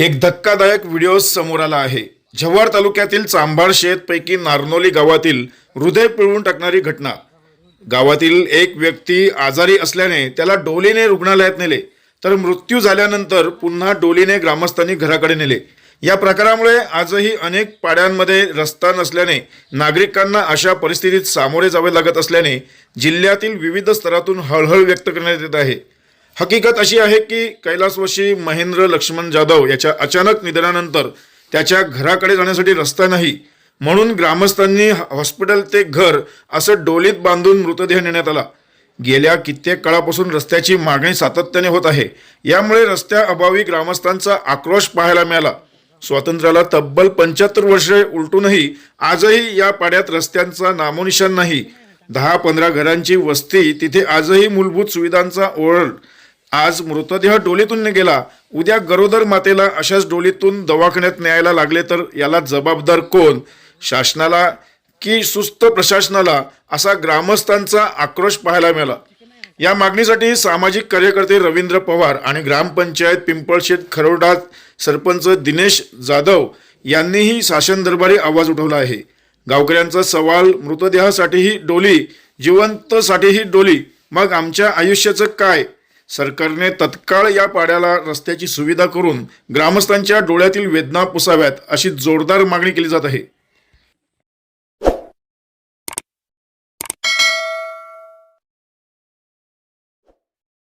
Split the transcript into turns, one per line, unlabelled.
एक धक्कादायक व्हिडिओ समोर आला आहे. जव्हार तालुक्यातील चांभार शेतपैकी नारनोली गावातील हृदय पिळवून टाकणारी घटना. गावातील एक व्यक्ती आजारी असल्याने त्याला डोलीने रुग्णालयात नेले. तर मृत्यू झाल्यानंतर पुन्हा डोलीने ग्रामस्थांनी घराकडे नेले. या प्रकारामुळे आजही अनेक पाड्यांमध्ये रस्ता नसल्याने नागरिकांना अशा परिस्थितीत सामोरे जावे लागत असल्याने जिल्ह्यातील विविध स्तरातून हळहळ व्यक्त करण्यात येत आहे. हकीकत अशी आहे की कैलासवासी महेंद्र लक्ष्मण जाधव याच्या अचानक निधनानंतर त्याच्या घराकडे जाण्यासाठी रस्ता नाही म्हणून ग्रामस्थांनी हॉस्पिटल ते घर असं डोलीत बांधून मृतदेह नेण्यात आला. गेल्या कित्येक काळापासून रस्त्याची मागणी सातत्याने होत आहे. यामुळे रस्त्याअभावी ग्रामस्थांचा आक्रोश पाहायला मिळाला. स्वातंत्र्याला तब्बल पंच्याहत्तर वर्षे उलटूनही आजही या पाड्यात रस्त्यांचा नामोनिशान नाही. दहा पंधरा घरांची वस्ती तिथे आजही मूलभूत सुविधांचा ओढ आज मृतदेह डोलीतून गेला उद्या गरोदर मातेला अशाच डोलीतून दवाखान्यात न्यायला लागले तर याला जबाबदार कोण? शासनाला की सुस्त प्रशासनाला? असा ग्रामस्थांचा आक्रोश पाहायला मिळाला. या मागणीसाठी सामाजिक कार्यकर्ते रवींद्र पवार आणि ग्रामपंचायत पिंपळशेत खरोडात सरपंच दिनेश जाधव यांनीही शासन दरबारी आवाज उठवला आहे. गावकऱ्यांचा सवाल मृतदेहासाठीही डोली जिवंतसाठीही डोली. मग आमच्या आयुष्याचं काय? सरकारने तत्काळ या पाड्याला रस्त्याची सुविधा करून ग्रामस्थांच्या डोळ्यातील वेदना पुसाव्यात अशी जोरदार मागणी केली जात आहे.